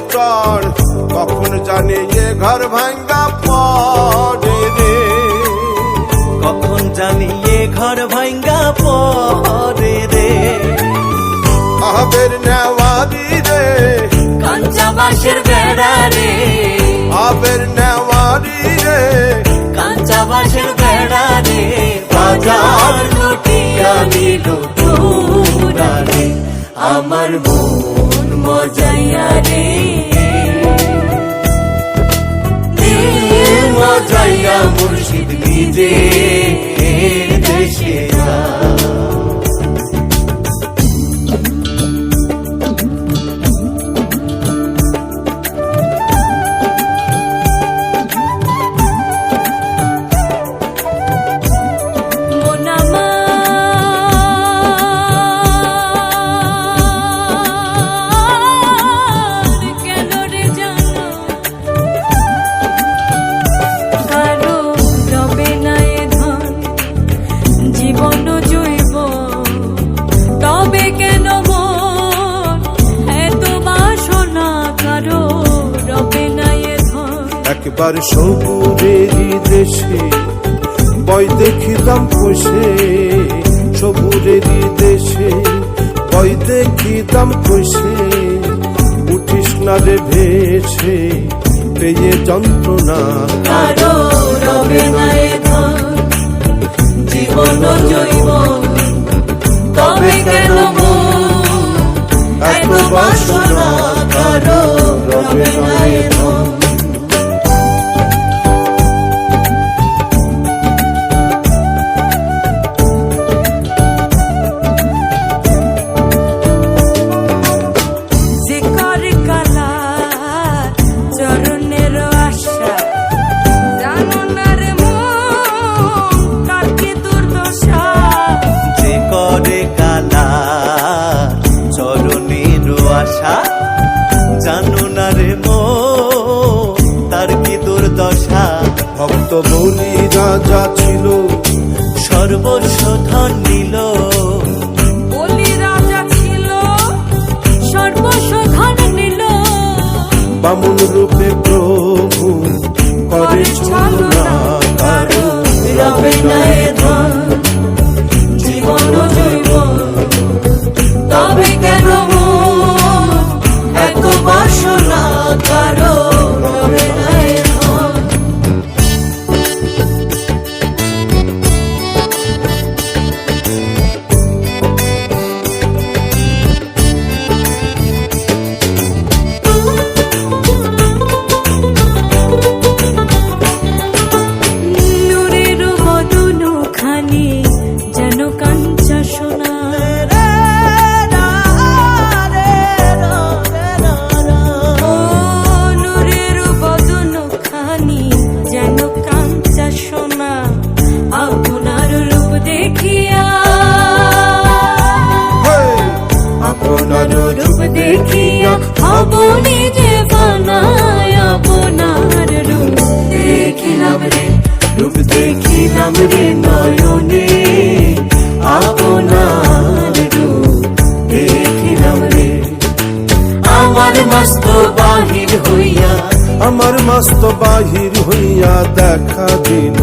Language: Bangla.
নড়ে কখন জানি এ ঘর ভাঙ্গা পড়ে রে? কখন জানি এ ঘর ভাঙ্গা পরে রে? আবের নেওয়ারি রে। কাঞ্চা বাঁশের বেড়া রে। আবের নেওয়ারি রে। কাঞ্চা বাঁশের বেড়া রে। বাজার লুটিয়া দিল আমার মন মজাইয়া রে দিল মজাইয়া মুর্শিদ নিজে দেশে। একবার সবুরেরই দেশে বই দেখিতাম কষে সবুরেরই দেশে বই দেখিতাম কষে উঠিস না রে ভেসে পেয়ে যন্ত্রণা। কারও রবে না জীবন জৈব তবে কেন এত বাসনা কারও রবে না রাজা ছিল সর্বস্ব ধন নিল। বলি রাজা ছিল সর্বশোধন নিল। বামুন রূপে প্রভু করে ছলনা কারও রবে নয় ধন। জীবন আমার মস্ত বাহির হইয়া আমার মস্ত বাহির হইয়া দেখা দিল।